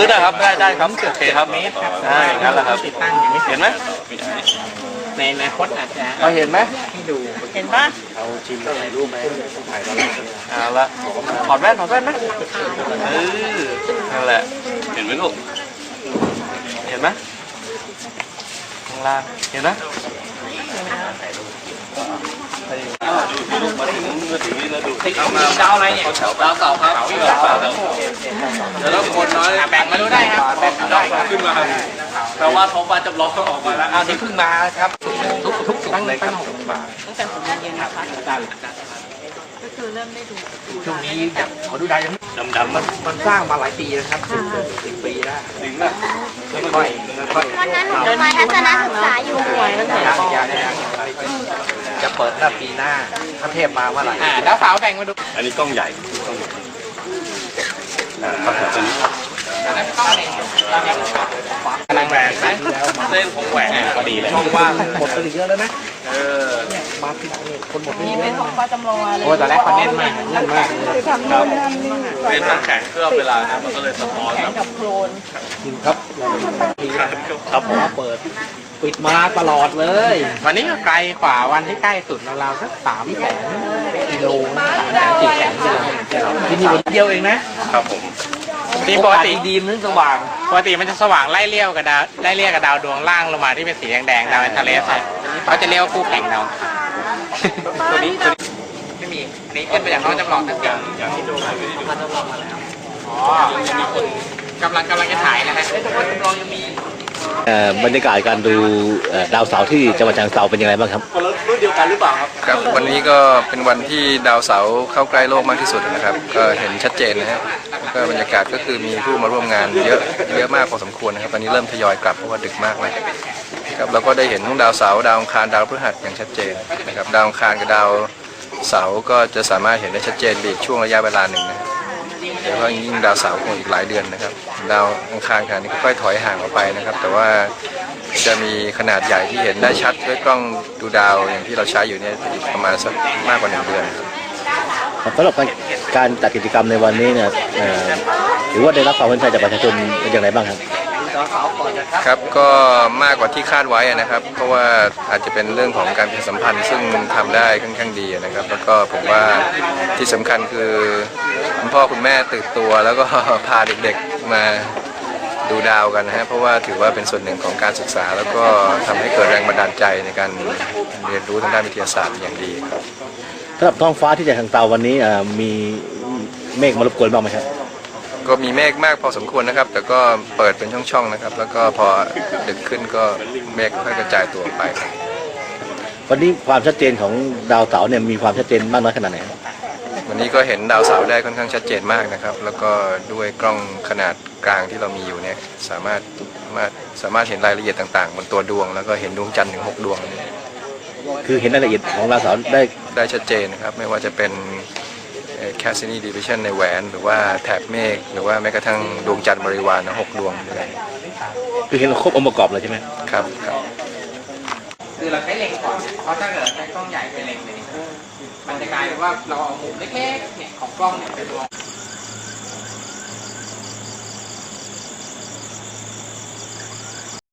พื้นนะครับได้ได้ครับโอเคครับอ่าอย่างนั้นแหละครับติดตั้งอย่างนี้เห็นไหมในอนาคตอาจจะเราเห็นไหมให้ดูเห็นปะเอาชิมถ่ายรูปไหมถ่ายแล้วเอาละถอดแว่นถอดแว่นไหมเออนั่นแหละเห็นไหมลูกเห็นไหมข้างล่างเห็นไหม มาถึงมาถึงนี่แล้วดูดาวอะไรเนี่ยดาวเสาครับเดี๋ยวเราคนน้อยอะแบ่งมาดูได้ครับแบ่งมาได้ครับขึ้นมาแปลว่าท้องฟ้าจำลองออกมาแล้วเอาที่เพิ่งมาครับทุกทุกทุกตั้งตั้งหกบาทตั้งแต่หกโมงเย็นนะคะได้ก็คือเริ่มได้ดูช่วงนี้อยากขอดูได้ยังดำดำๆมันมันสร้างมาหลายปีแล้วครับสิบสิบปีแล้วดึงนะแล้วมันค่อยค่อยวันนั้นหนูไปทัศนศึกษาอยู่หวยแล้วไหนยาบอกยาเนี่ย จะเปิดหน้าปีหน้าถ้าเทพมาเมื่อไหร่อ่าดาวเสาร์แบ่งมาดูอันนี้กล้องใหญ่กล้องใหญ่อ่าครับตัวนี้อันนั้นต้องเนี่ยกำลังแหวนนะเส้นของแหวนพอดีเลยช่องว่างหมดไปเยอะแล้วนะเออมาที่นี่คนหมดนี่เป็นของป้าจำลองอะไรโอ้ตอนแรกเขาเน้นมากเน้นมากเลยครับเป็นน้ำแข็งเคลือบเวลานะมันก็เลยสะท้อนแข็งนะกับโครนจริงครับครับผมเปิด ปิดมาตลอดเลย วันนี้ก็ไกลกว่าวันที่ใกล้สุดราวๆสักสามแสนกิโลนะสามแสนสี่แสนกิโลที่นี่วันเดียวเองนะครับผมที่ปกติดีมันสว่างปกติมันจะสว่างไล่เลี้ยวกับดาวไล่เลี้ยวกับดาวดวงล่างลงมาที่เป็นสีแดงๆดาวอันทะเลใช่เขาจะเรียกว่าคู่แข่งดาวตัวนี้ตัวนี้ไม่มีอันนี้ขึ้นไปจากน้องจำลองตั้งแต่อย่างที่ดูไปไม่ได้ดูอ๋อกำลังกำลังจะถ่ายนะฮะเอ้ยแต่ว่าจำลองยังมีเอ่อ บรรยากาศการดูดาวเสาร์ที่จังหวัดฉะเชิงเทราเป็นยังไงบ้างครับรุ่นเดียวกันหรือเปล่าครับครับ วันนี้ก็เป็นวันที่ดาวเสาร์เข้าใกล้โลกมากที่สุดนะครับ ก็เห็นชัดเจนนะฮะก็บรรยากาศก็คือมีผู้มาร่วมงานเยอะเยอะมากพอสมควรนะครับตอนนี้เริ่มทยอยกลับเพราะว่าดึกมากแล้วครับเราก็ได้เห็นทั้งดาวเสาร์ดาวอังคารดาวพฤหัสอย่างชัดเจนนะครับดาวอังคารกับดาวเสาร์ก็จะสามารถเห็นได้ชัดเจนในอีกช่วงระยะเวลาหนึ่งนะครับ แล้วก็ยิ่งดาวเสาร์คงอีกหลายเดือนนะครับ ดาวอังคารขณะนี้ก็ค่อยถอยห่างออกไปนะครับ แต่ว่าจะมีขนาดใหญ่ที่เห็นได้ชัดด้วยกล้องดูดาวอย่างที่เราใช้อยู่เนี่ยอีกประมาณสักมากกว่าหนึ่งเดือนครับ สำหรับการการจัดกิจกรรมในวันนี้เนี่ยเอ่อหรือว่าได้รับความสนใจจากประชาชนเป็นอย่างไรบ้างครับ ครับก็มากกว่าที่คาดไว้นะครับ เพราะว่าอาจจะเป็นเรื่องของการประชาสัมพันธ์ซึ่งทำได้ค่อนข้างดีนะครับ แล้วก็ผมว่าที่สำคัญคือคุณพ่อคุณแม่ตื่นตัวแล้วก็พาเด็กๆมาดูดาวกันนะฮะเพราะว่าถือว่าเป็นส่วนหนึ่งของการศึกษา แล้วก็ทำให้เกิดแรงบันดาลใจในการเรียนรู้ทางด้านวิทยาศาสตร์อย่างดีครับสำหรับท้องฟ้าที่ฉะเชิงเทราวันนี้เอ่อมีเมฆมารบกวนบ้างไหมครับ ก็มีเมฆมากพอสมควรนะครับ แต่ก็เปิดเป็นช่องๆนะครับ แล้วก็พอดึกขึ้นก็เมฆค่อยกระจายตัวออกไปครับวันนี้ความชัดเจนของดาวเสาร์เนี่ยมีความชัดเจนมากน้อยขนาดไหนครับวันนี้ก็เห็นดาวเสาร์ได้ค่อนข้างชัดเจนมากนะครับ แล้วก็ด้วยกล้องขนาดกลางที่เรามีอยู่เนี่ยสามารถสามารถสามารถเห็นรายละเอียดต่างๆ บนตัวดวง แล้วก็เห็นดวงจันทร์ถึงหกดวง คือเห็นรายละเอียดของดาวเสาร์ได้ได้ชัดเจนนะครับ ไม่ว่าจะเป็น แคสซินีดิวิชันในแหวน หรือว่าแถบเมฆหรือว่าแม้กระทั่งดวงจันทร์บริวารนะหกดวงด้วยคือเห็นครบองค์ประกอบเลยใช่ไหมครับครับคือเราใช้เล็งก่อนเพราะถ้าเกิดใช้กล้องใหญ่ไปเล็งเลยมันจะกลายเป็นว่าเราเอามุมเล็กๆเนี่ยของกล้องเนี่ยไปรวม